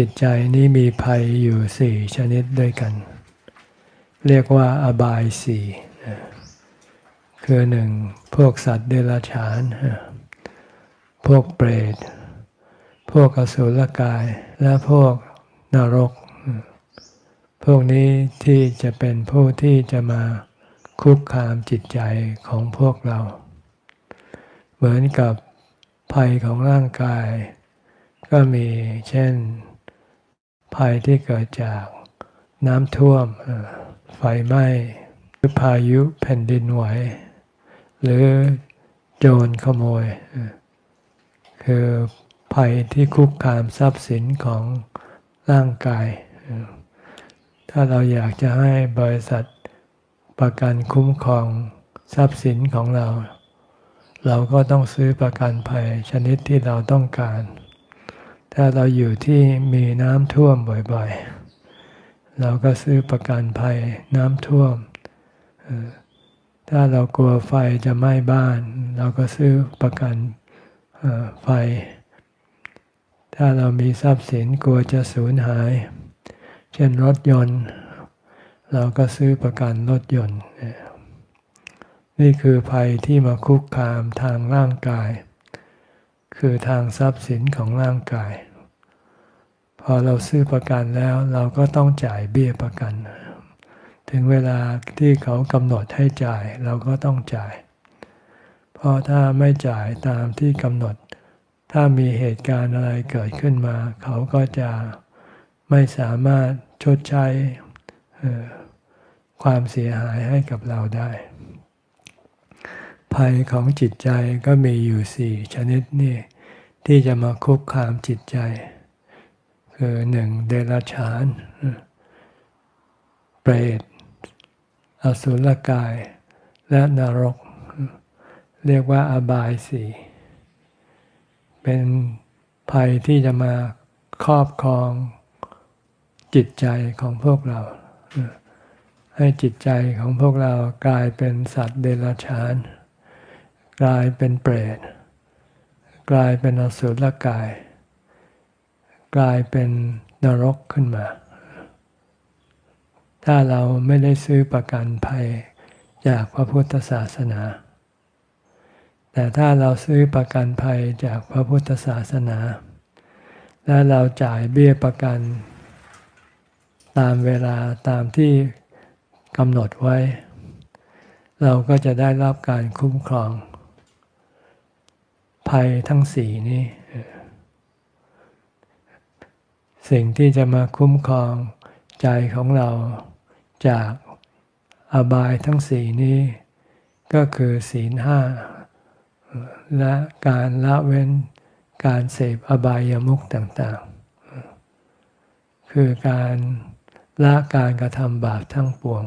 จิตใจนี้มีภัยอยู่สี่ชนิดด้วยกัน เรียกว่าอบายสี่คือหนึ่งพวกสัตว์เดรัจฉาน พวกเปรต พวกอสุรกาย และพวกนรก พวกนี้ที่จะเป็นผู้ที่จะมาคุกคามจิตใจของพวกเรา เหมือนกับภัยของร่างกาย ก็มีเช่น ภัยที่เกิดจากน้ำท่วม ไฟไหม้หรือพายุแผ่นดินไหว หรือโจรขโมย คือภัยที่คุกคามทรัพย์สินของร่างกาย ถ้าเราอยากจะให้บริษัทประกันคุ้มครองทรัพย์สินของเรา เราก็ต้องซื้อประกันภัยชนิดที่เราต้องการ ถ้าเราอยู่ที่มีน้ำท่วมบ่อยๆ เราก็ซื้อประกันภัยน้ำท่วม ถ้าเรากลัวไฟจะไหม้บ้าน เราก็ซื้อประกันไฟ ถ้าเรามีทรัพย์สินกลัวจะสูญหาย เช่นรถยนต์ เราก็ซื้อประกันรถยนต์ นี่คือภัยที่มาคุกคามทางร่างกาย คือทางทรัพย์สินของร่างกาย พอเราซื้อประกันแล้วเราก็ต้องจ่ายเบี้ยประกัน ถึงเวลาที่เขากำหนดให้จ่ายเราก็ต้องจ่าย เพราะถ้าไม่จ่ายตามที่กำหนด ถ้ามีเหตุการณ์อะไรเกิดขึ้นมา เขาก็จะไม่สามารถชดใช้ความเสียหายให้กับเราได้ ภัยของจิตใจก็มีอยู่สี่ชนิดนี่ที่จะมาคุกคามจิตใจ คือหนึ่งเดรัจฉาน เปรต อสุรกาย และนรก เรียกว่าอบายสี่เป็นภัยที่จะมาครอบครองจิตใจของพวกเรา ให้จิตใจของพวกเรากลายเป็นสัตว์เดรัจฉาน กลายเป็นเปรต กลายเป็นอสุรกาย กลายเป็นนรกขึ้นมา ถ้าเราไม่ได้ซื้อประกันภัยจากพระพุทธศาสนา แต่ถ้าเราซื้อประกันภัยจากพระพุทธศาสนา และเราจ่ายเบี้ยประกัน ตามเวลาตามที่กำหนดไว้ เราก็จะได้รับการคุ้มครอง ภัยทั้งสี่นี้ สิ่งที่จะมาคุ้มครองใจของเราจากอบายทั้งสี่นี้ ก็คือศีลห้าและการละเว้นการเสพอบายามุขต่างๆ คือการละการกระทำบาปทั้งปวง